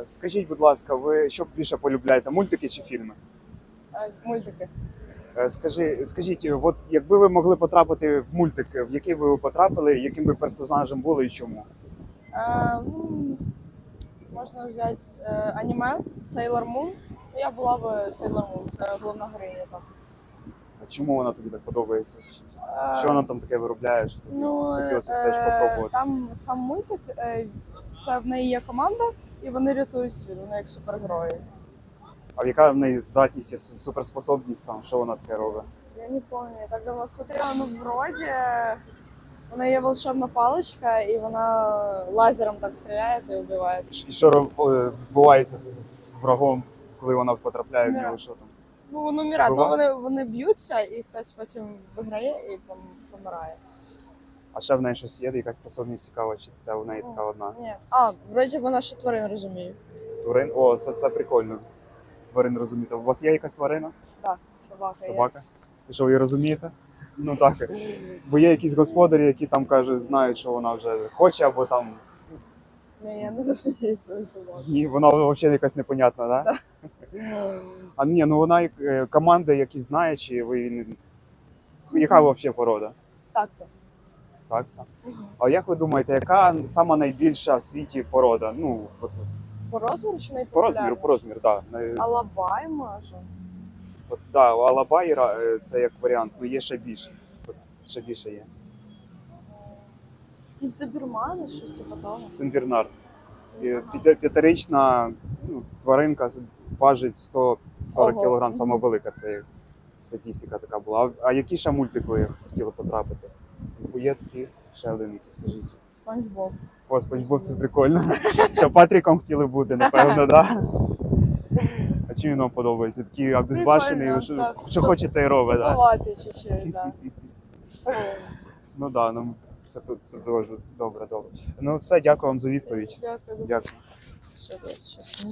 Е, Скажіть, будь ласка, ви що більше полюбляєте, мультики чи фільми? Е, Мультики. Е, Скажи, скажіть, от якби ви могли потрапити в мультик, в який ви потрапили, яким би персонажем були і чому? Е, ну, можна взяти е, аніме Sailor Moon. Я була б Sailor Moon, це головна героїня там. А Чому вона тобі так подобається? Е, Що вона там таке виробляє? Що тобі Ну, хотілося б е, теж попробувати? там сам мультик, е, це в неї є команда, і вони рятують світ, вони як супергерої. А яка в неї здатність, є суперспособність там, що вона таке робить? Я не помню, я так давно смотрела, ну вроде у неї є волшебна паличка, і вона лазером так стріляє і вбиває. І що роб- е, відбувається з, з врагом, коли вона потрапляє в нього? Що там? Ну, воно мірать, ну Буває? вони, вони б'ються, і хтось потім виграє і пом- помирає. А ще в неї щось є, якась способність цікава, чи це у неї така одна? Ні. А, вроді вона ще тварин розуміє. Тварин? О, це, це прикольно. Тварин розуміти. У вас є якась тварина? Так, собака. Є. Собака? І що ви її розумієте? Ну так. Бо є якісь господарі, які там кажуть, знають, що вона вже хоче, або там Ні, я не розумію свою собаку. ні, вона взагалі якась непонятна, да? А ні, ну вона е, команда, які знає, чи ви. Яка взагалі порода? Так, це. Такса. А як ви думаєте, яка сама найбільша в світі порода? Ну, от, По розміру чи не по розміру, по розміру, так. Да. Алабай, може. От, да, у е, це як варіант, ну є ще більше. От, ще більше є. Якісь добірмани, щось типу того. Сенбірнар. П'яти- П'ятирічна ну, тваринка з- важить 140 Ого. кг, сама велика. Це як статистика така була. А, а які ще мультики ви хотіли потрапити? Бо є такі ще один, який скажіть. Спанч Боб. О, Спанчбоб це прикольно. Що Патріком хотіли бути, напевно, так? А чим він вам подобається? Такий Прикольно, що, що хочете і робить, так? Ховати чуть-чуть, так. Ну так, ну це, тут це дуже добре, добре. Ну все, дякую вам за відповідь. Дякую. Дякую. Ще?